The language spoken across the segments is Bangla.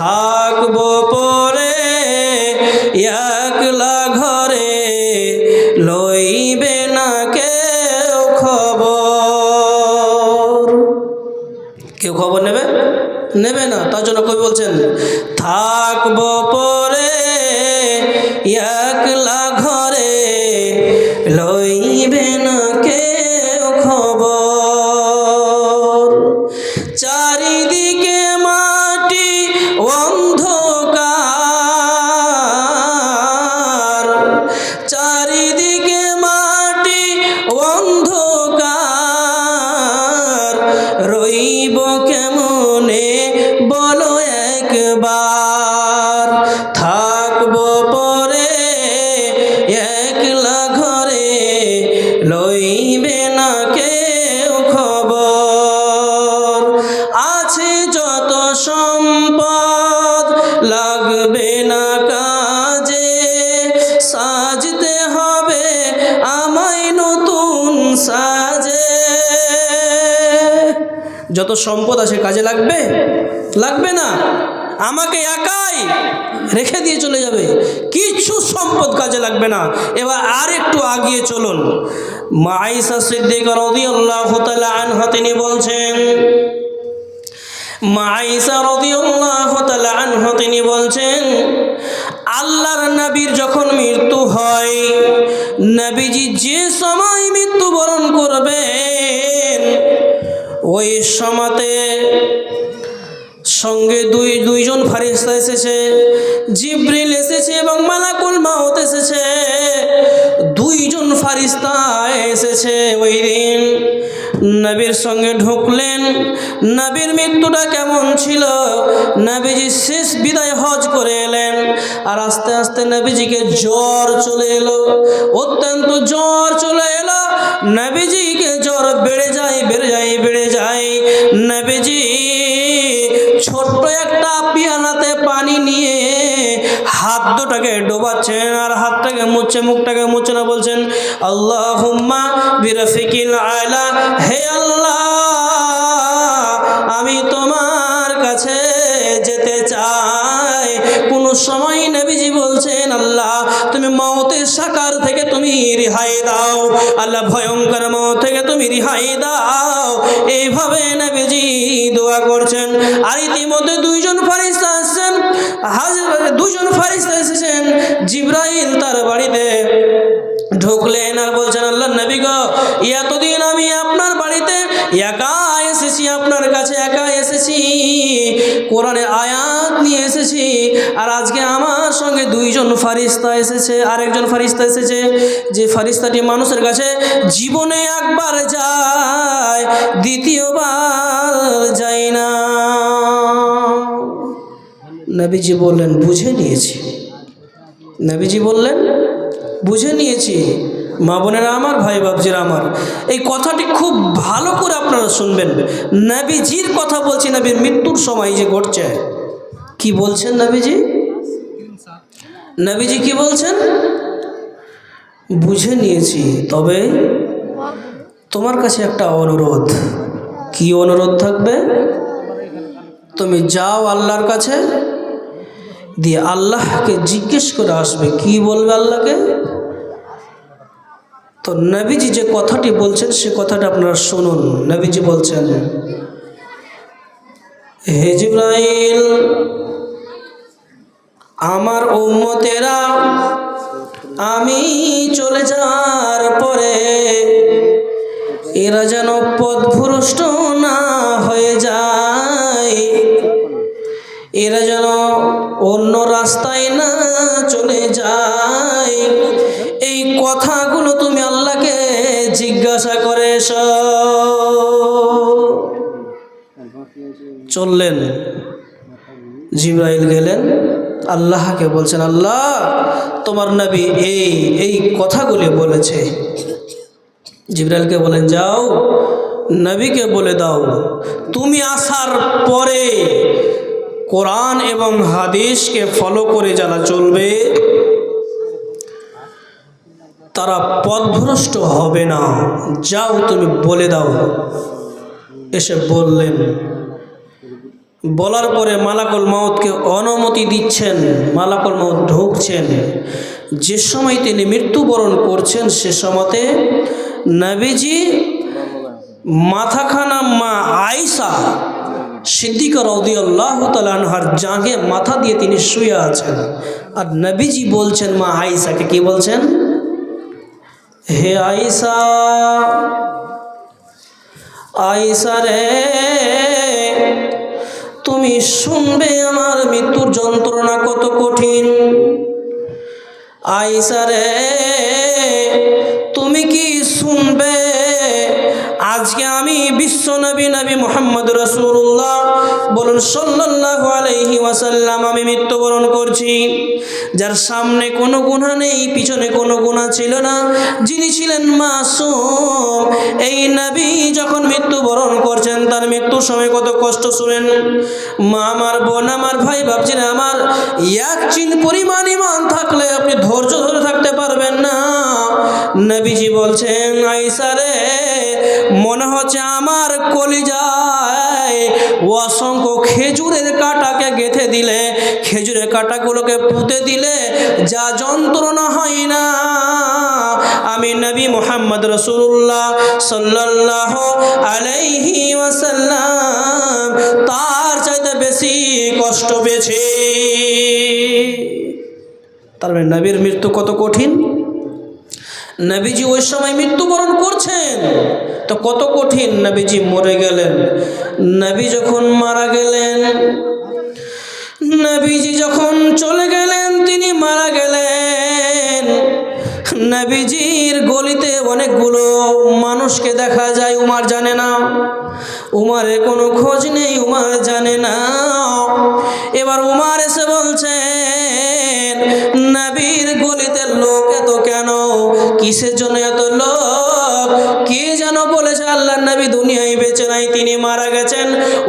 থাকব পরে একলা ঘরে লইবে না কেউ খবর। কেউ খবর নেবে? নেবে না, তার জন্য কবি বলছেন, থাকব লাগবে না কাজে, সাজতে হবে আমায় নতুন সাজে। যত সম্পদ আছে কাজে লাগবে? লাগবে না? আমাকে একাই রেখে দিয়ে চলে যাবে। কিছু সম্পদ কাজে লাগবে না। এবার আর একটু আগিয়ে চলুন। মাইসা সিদ্দিক রাদিয়াল্লাহু তাআলা আনহা, তিনি বলছেন মাইসা রাদিয়াল্লাহু তাআলা আনহা, তিনি বলছেন, আল্লাহর নবীর যখন মৃত্যু হয়, নবীজি যে সময় মৃত্যুবরণ করবেন, ওই সমাতে সঙ্গে দুই, দুইজন ফারিস্তা এসেছে, জিব্রিল এসেছে এবং মালাকুল মাউত এসেছে। দুইজন ফারিস্তা এসেছে ওই দিন। নবীর সঙ্গে ঢুকলেন। নবীর মৃত্যুটা কেমন ছিল? নবীজি শেষ বিদায় হজ করে এলেন। আর আস্তে আস্তে নবীজিকে জ্বর চলে এলো। অত্যন্ত জ্বর চলে এলো। নবীজিকে জ্বর বেড়ে যায় বেড়ে যায় বেড়ে যায়। নবীজি ছোট্ট একটা পিয়ানাতে পানি নিয়ে হাত দুটাকে ডোবাচ্ছেন আর হাতটাকে মুছছে মুখটাকে মুছে না বলছেন আল্লাহ হে আল্লাহ, আমি তোমার কাছে যেতে চাই। কোন সময় নবীজি বলছেন, আল্লাহ, তুমি মৌতের সাকার থেকে তুমি রিহাই দাও, আল্লাহ ভয়ঙ্কর মত থেকে তুমি রিহাই দাও। এইভাবে নবীজি দোয়া করছেন। আর ইতিমধ্যে দুইজন ফারিস্তা আসছেন হাজির দুজন ফারিস্তা এসেছেন, জিব্রাইল আল্লাহ নবী গো, এতদিন আমি আপনার বাড়িতে একা এসেছি, আপনার কাছে একা এসেছি কোরআনের আয়াত নিয়ে এসেছি, আর আজকে আমার সঙ্গে দুইজন ফারিস্তা এসেছে, আরেকজন ফারিস্তা এসেছে, যে ফারিস্তাটি মানুষের কাছে জীবনে একবার যায়, দ্বিতীয়বার যায় না। নবীজি বললেন, বুঝে নিয়েছি। নবীজি বললেন, বুঝে নিয়েছি। মা বোনেরা আমার, ভাই বাবজিরা আমার। এই কথাটি খুব ভালো করে আপনারা শুনবেন। নবীজির কথা বলছি, নবীর মৃত্যুর সময় যে ঘটছে। কি বলছেন নবীজি? নবীজি কি বলছেন? বুঝে নিয়েছি, তবে তোমার কাছে একটা অনুরোধ। কি অনুরোধ থাকবে? তুমি যাও আল্লাহর কাছে, দিয়ে আল্লাহকে জিজ্ঞেস করে আসবে। কি বলবে আল্লাহকে? তো নবীজি যে কথাটি বলছেন, সে কথাটা আপনারা শুনুন। নবীজি বলছেন, হে জিব্রাইল, আমার উম্মতেরা, আমি চলে যাওয়ার পরে এরা যেন পথভ্রষ্ট না হয়ে যায়। এরা যেন অন্য চললেন। জিব্রাইল গেলেন। আল্লাহকে বলছেন, আল্লাহ, তোমার নবী এই এই কথাগুলি বলেছে। জিব্রাইলকে বলেন, যাও, নবীকে বলে দাও। তুমি আসার পরে কোরআন এবং হাদিসকে ফলো করে যারা চলবে, তারা পথভ্রষ্ট হবে না। যাও, তুমি বলে দাও। এসে বললেন বলার পরে মালাকুল মাউতকে অনুমতি দিচ্ছেন, মালাকুল মাউত ঢুকছেন। যে সময় তিনি মৃত্যুবরণ করছেন, সে সময়তে নবীজি মাথাখানা মা আয়সা সিদ্দিকা রদিয়াল্লাহ তালানহার জাঁঘে মাথা দিয়ে তিনি শুয়ে আছেন। আর নবীজি বলছেন, মা আয়সাকে কি বলছেন? হে আয়সা আয়সা রে। তুমি শুনবে আমার মৃত্যুর যন্ত্রণা কত কঠিন। আইসারে তুমি কি শুনবে? আজকে আমি বিশ্ব নবী নবী মোহাম্মদ রসুল্লাহ বলুন, সাল্লাল্লাহু আলাইহি ওয়াসাল্লাম, আমি মৃত্যুবরণ করছি। যার সামনে কোনো গুণা নেই, পিছনে কোনো গুণা ছিল না। যিনি ছিলেন মাসুম, এই নবী যখন মৃত্যুবরণ করছেন, তার মৃত্যুর সময় কত কষ্ট শুনেন। মা আমার বোন আমার ভাই ভাবছেন, আমার এক চিন পরিমাণ ইমান থাকলে আপনি ধৈর্য ধরে থাকতে পারবেন না। নবীজি বলছেন, আইসা রে, মনে হচ্ছে আমার কলিজায় অসংখ্য খেজুরের কাটাকে গেথে দিলে, খেজুরের কাটাগুলোকে পুঁতে দিলে যা যন্ত্রণা হয় না। আমি নবী মোহাম্মদ রসুল্লাহ সাল্লাহ আলাইহি ওয়াসাল্লাম তার চাইতে বেশি কষ্ট পেয়েছে। তার মানে নবীর মৃত্যু কত কঠিন? নবীজি ওই সময় মৃত্যুবরণ করছেন, তো কত কঠিন? নবীজি মরে গেলেন। নবী যখন মারা গেলেন, নবীজি যখন চলে গেলেন, তিনি মারা গেলেন। নবীজির গলিতে অনেকগুলো মানুষকে দেখা যায়, উমার জানে না। উমারে কোনো খোঁজ নেই, উমার জানে না। এবার উমার এসে বলছেন, নবীর গলিতে লোক এত কেন? কিসের জন্য এত বেঁচে নাই, তিনি মারা গেছেন।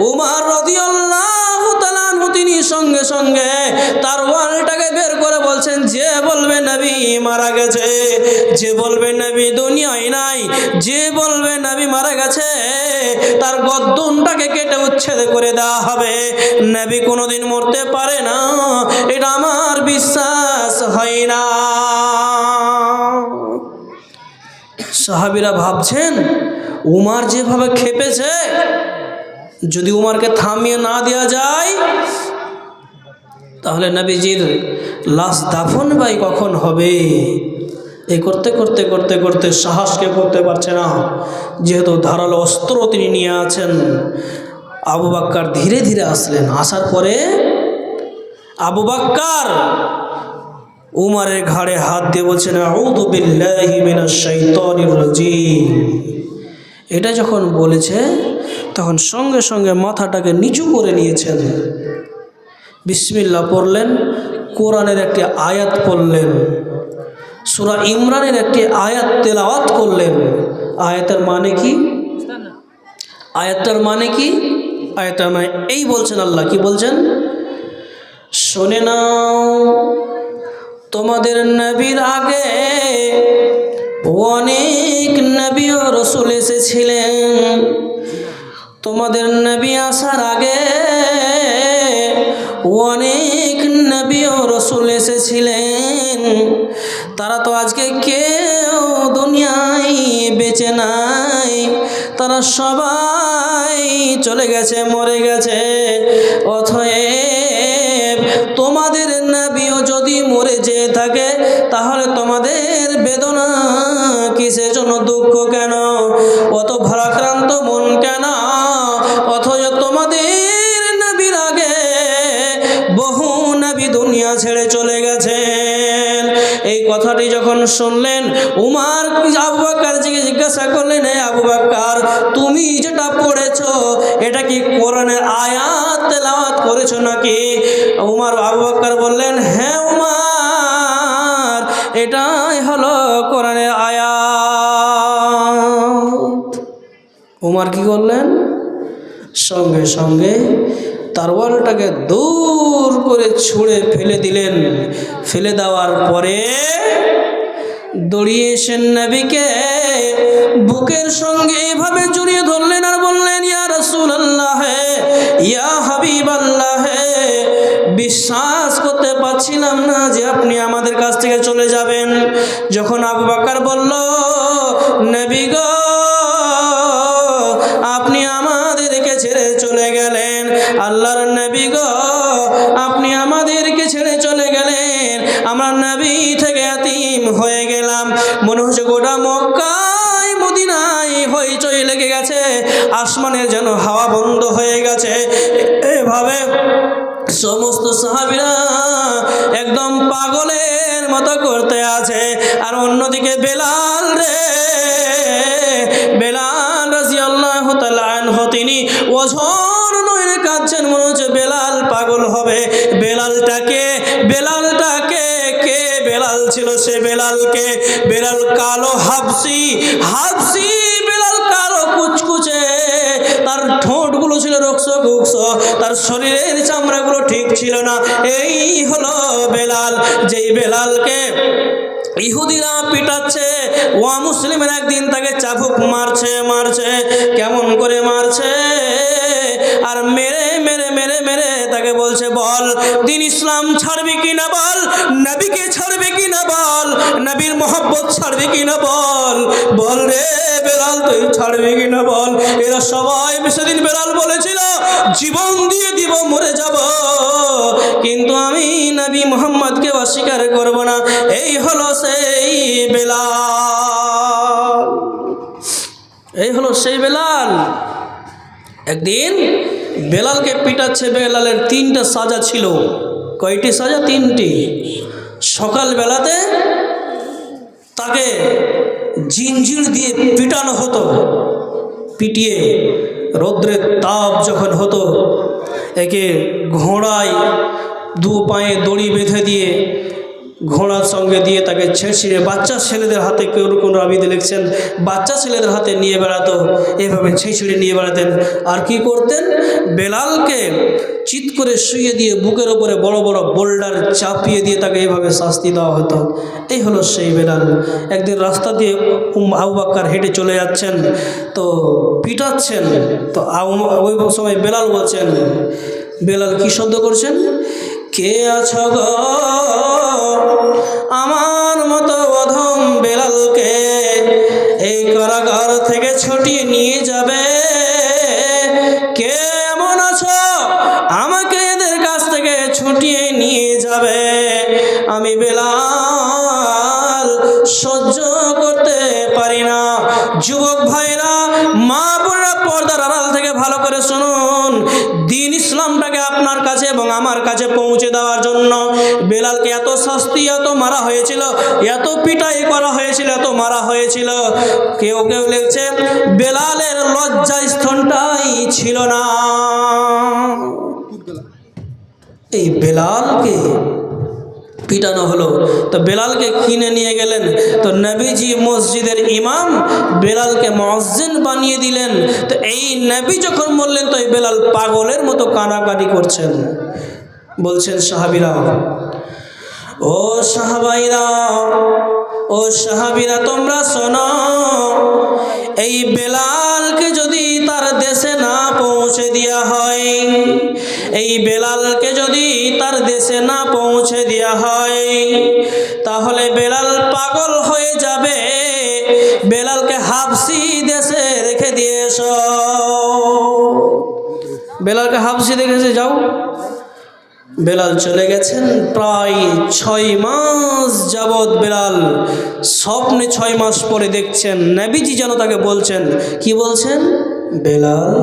উমার রদিয়াল্লাহু তাআলা আনহু তিনি সঙ্গে সঙ্গে তার ওয়ালটাকে বের করে বলছেন, যে বলবে নবী মারা গেছে, যে বলবে নবী দুনিয়ায় নাই, যে বলবে নবী মারা গেছে, তার গদ্দনটাকে কেটে উচ্ছেদ করে দেওয়া হবে। নবী কোনোদিন মরতে পারে না, এটা আমার বিশ্বাস হয় না। সাহাবিরা ভাবছেন উমার যেভাবে খেপেছে, যদি উমারকে থামিয়ে না দেওয়া যায়, তাহলে নবীজির লাশ দাফন ভাই কখন হবে? এই করতে করতে করতে করতে সাহসকে করতে পারছে না। যেহেতু ধারালো অস্ত্র তিনি নিয়ে আছেন, আবু বাক্কার ধীরে ধীরে আসলেন। আসার পরে আবু বাক্কার উমারের ঘাড়ে হাত দিয়ে বলছেন, আউযু বিল্লাহি মিনাশ এটা যখন বলেছে, তখন সঙ্গে সঙ্গে মাথাটাকে নিচু করে নিয়েছেন। বিসমিল্লা পড়লেন, কোরআনের একটি আয়াত পড়লেন, সুরা ইমরানের একটি আয়াত তেলাওয়াত করলেন। আয়াতের মানে কি? আয়াতটার মানে কি? আয়াতটার মানে এই বলছেন আল্লাহ, কি বলছেন? শোনে নাও, তোমাদের নবীর আগে অনেক নবী ও রসুল এসেছিলেন। তোমাদের নবী আসার আগে অনেক নবী ও রসুল এসেছিলেন। তারা তো আজকে কেউ দুনিয়ায় বেঁচে নাই। তারা সবাই চলে গেছে, মরে গেছে। অথয়েব তোমাদের নবীও যদি মরে যেয়ে থাকে, তাহলে তোমাদের বেদনা কিসের জন্য দুঃখ কেন? অত ভারাক্রান্ত মন কেন? অথচ তোমাদের নবীর আগে বহু নবী দুনিয়া ছেড়ে চলে গেছেন। এই কথাটি যখন শুনলেন, উমার আবু বাক্কার জিজ্ঞাসা করলেন, "এ আবু বাক্কার, তুমি যেটা পড়েছো, এটা কি কোরআনের আয়াত তেলাওয়াত করেছ নাকি? উমার আবু বাক্কার বললেন হ্যাঁ উমার, এটাই হলো কোরআনের উমার কি করলেন? সঙ্গে সঙ্গে তারওয়ালটাকে দূর করে ছুঁড়ে ফেলে দিলেন। ফেলে দেওয়ার পরে দড়িয়ে এসেন নবীকে, বুকের সঙ্গে এভাবে জড়িয়ে ধরলেন আর বললেন, ইয়া রসুল আল্লাহ ইয়া হাবিব আল্লাহ বিশ্বাস করতে পারছিলাম না যে আপনি আমাদের কাছ থেকে চলে যাবেন। যখন আবু বাকার বলল, নবী গো আল্লাহর নবী গো, আপনি আমাদেরকে ছেড়ে চলে গেলেন। আমরা নবী থেকে এতিম হয়ে গেলাম। মনে হচ্ছে গোটা মক্কায়, মদিনায় হইচই লেগে গেছে। আসমানের যেন হাওয়া বন্ধ হয়ে গেছে। এভাবে সমস্ত সাহাবিরা একদম পাগলের মতো করতে আছে। আর অন্যদিকে বেলাল রে, বেলাল রাজি আল্লাহ তিনি ওঝর পাগল হবে? বেলালটাকে বেলালটাকে, কে বেলাল ছিল সে বেলালকে? বেলাল কালো হাবসি হাবসি বেলাল কালো কুচকুচে। তার ঠোঁটগুলো ছিল রক্স কুক্স তার শরীরের চামড়াগুলো ঠিক ছিল না। এই হলো বেলাল, যেই বেলালকে ইহুদিরা পিটাচ্ছে ও মুসলিমের একদিন তাকে চাবুক মারছে মারছে, কেমন করে মারছে? আর মেরে মেরে মেরে মেরে তাকে বলছে, বল, দিন ইসলাম ছাড়বি কি না বল? নবীকে ছাড়বি কি না বল? নবীর মোহব্বত ছাড়বি কি না বল? বল রে বেলাল তুই ছাড়বি কি না বল? এরা সবাই সেদিন বেলাল বলেছিল, জীবন দিয়ে দিব, মরে যাব। কিন্তু আমি নবী মোহাম্মদকে অস্বীকার করব না। এই হলো সেই বেলাল। এই হলো সেই বেলাল। একদিন বেলালকে পিটাচ্ছে বেলালের তিনটা সাজা ছিল। কয়টি সাজা? তিনটি। সকালবেলাতে তাকে জিঞ্জির দিয়ে পিটানো হতো। পিটিয়ে রৌদ্রের তাপ যখন হতো, একে ঘোড়ায় দু পায়ে দড়ি বেঁধে দিয়ে ঘোড়ার সঙ্গে দিয়ে তাকে ছেঁচিয়ে বাচ্চা ছেলেদের হাতে কেউ কোন রাবিতে লিখছেন, বাচ্চা ছেলেদের হাতে নিয়ে বেড়াতো, এভাবে ছেঁচড়ে নিয়ে বেড়াতেন। আর কি করতেন? বেলালকে চিৎ করে শুয়ে দিয়ে বুকের ওপরে বড় বড় বোল্ডার চাপিয়ে দিয়ে তাকে এভাবে শাস্তি দেওয়া হতো। এই হলো সেই বেলাল। একদিন রাস্তা দিয়ে উম হেঁটে চলে যাচ্ছেন, তো পিটাচ্ছেন, তো ওই সময় বেলাল বলছেন, বেলাল, কি শব্দ করছেন? কে আছ গো? আমার মতো অধম বেলালকে এই কারাগার থেকে ছুটিয়ে নিয়ে যাবে। কে এমন আছো? আমাকে এদের কাছ থেকে ছুটিয়ে নিয়ে যাবে। আমি বেলাল, সহ্য করতে পারি না। যুবক ভাইরা, মা কাছে পৌঁছে দেওয়ার জন্য বেলালকে এত শাস্তি, এত মারা হয়েছিল, এত পিটাই করা হয়েছিল, এত মারা হয়েছিল। কেউ কেউ লিখছে, বেলালের লজ্জা স্থনটাই ছিল না। এই বেলালকে পিটানো হলো। তো বেলালকে কিনে নিয়ে গেলেন। তো নবীজি মসজিদের ইমাম বেলালকে মসজিদ বানিয়ে দিলেন। তো এই নবী যখন বললেন তো এই বেলাল পাগলের মতো কানাকানি করছেন। বলছেন সাহাবিরা ও সাহাবাইরা, ও সাহাবিরা, তোমরা শোনো, এই বেলালকে যদি তার দেশে না পৌঁছে দেওয়া হয়, এই বেলালকে যদি তার দেশে না পৌঁছে দেওয়া হয়, তাহলে বেলাল পাগল হয়ে যাবে। বেলালকে হাফসি দেশে রেখে দিয়ে এসো। বেলালকে হাফসি দেখেছে যাও। বেলাল চলে গেছেন প্রায় ছয় মাস যাবৎ বেলাল স্বপ্নে ছয় মাস পরে দেখছেন, নবীজি যেন তাকে বলছেন, কি বলছেন? বেলাল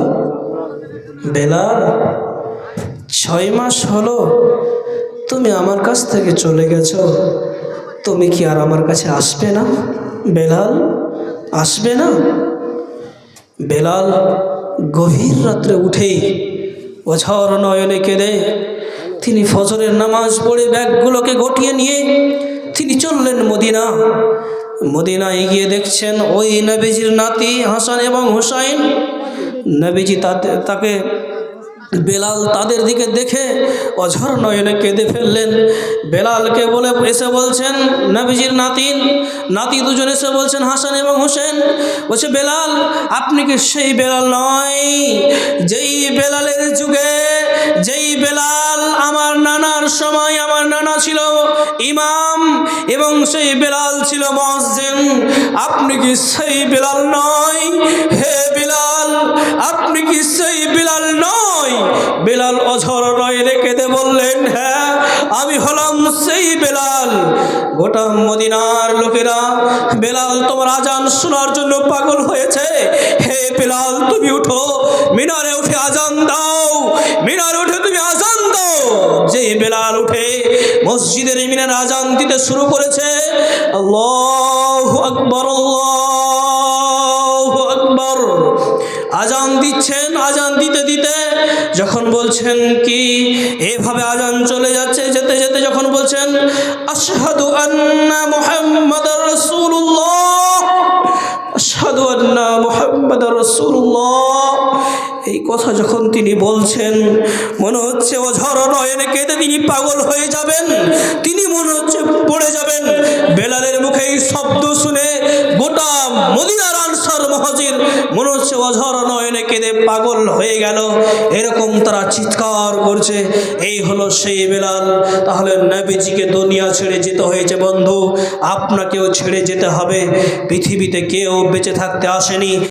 বেলাল, ছয় মাস হলো, তুমি আমার কাছ থেকে চলে গেছ, তুমি কি আর আমার কাছে আসবে না? বেলাল, আসবে না? বেলাল গভীর রাত্রে উঠেই অঝর নয়নে কেঁদে তিনি ফজরের নামাজ পড়ে ব্যাগগুলোকে গটিয়ে নিয়ে তিনি চললেন মদিনা। মদিনায় গিয়ে দেখছেন ওই নবীজির নাতি হাসান এবং হুসাইন। নবীজি তাতে, তাকে বেলাল তাদের দিকে দেখে অঝর নয়নে কেঁদে ফেললেন। বেলালকে বলে, এসে বলছেন, নবীজির নাতিন নাতি দুজন এসে বলছেন, হাসান এবং হোসেন বলছে, বেলাল, আপনি কি সেই বেলাল নয়, যেই বেলালের যুগে যেই বেলাল আমার নানার সময় আমার নানা ছিল ইমাম এবং সেই বেলাল ছিল মসজিদ আপনি কি সেই বেলাল নয়? হে বিলাল, আপনি কি সেই বিলাল নয়? বেলাল অঝর নয় রেখে দে বললেন হ্যাঁ আমি হলাম সেই বেলাল। গোটা মদিনার লোকেরা, বেলাল, তোমার আজান শোনার জন্য পাগল হয়েছে। হে বেলাল, তুমি উঠো, মিনারে উঠে আজান দাও। মিনারে উঠে তুমি আজান দাও। যে বেলাল উঠে মসজিদের মিনার আজান দিতে শুরু করেছে, আল্লাহ আকবর আল্লাহ আকবর। আজান দিচ্ছেন, আজান দিতে দিতে যখন বলছেন কি, এভাবে আজান চলে যাচ্ছে, যেতে যেতে যখন বলছেন, আশহাদু আন্না মুহাম্মাদার রাসূলুল্লাহ, আশহাদু আন্না মুহাম্মাদার রাসূলুল্লাহ। এই কথা যখন তিনি বলছেন, মনে হচ্ছে অঝর নয়নে কেঁদে তিনি পাগল হয়ে যাবেন। তিনি মনে হচ্ছে পড়ে যাবেন। বেলালের মুখে এই শব্দ শুনে গোটা মদিনার আনসার মহাজির মনে হচ্ছে অঝর নয়নে কেঁদে পাগল হয়ে গেল। এরকম তারা চিৎকার করছে। এই হলো সেই বেলাল। তাহলে নবীজিকে দুনিয়া ছেড়ে যেতে হয়েছে বন্ধু। আপনাকেও ছেড়ে যেতে হবে। পৃথিবীতে কেউ বেঁচে থাকতে আসেনি।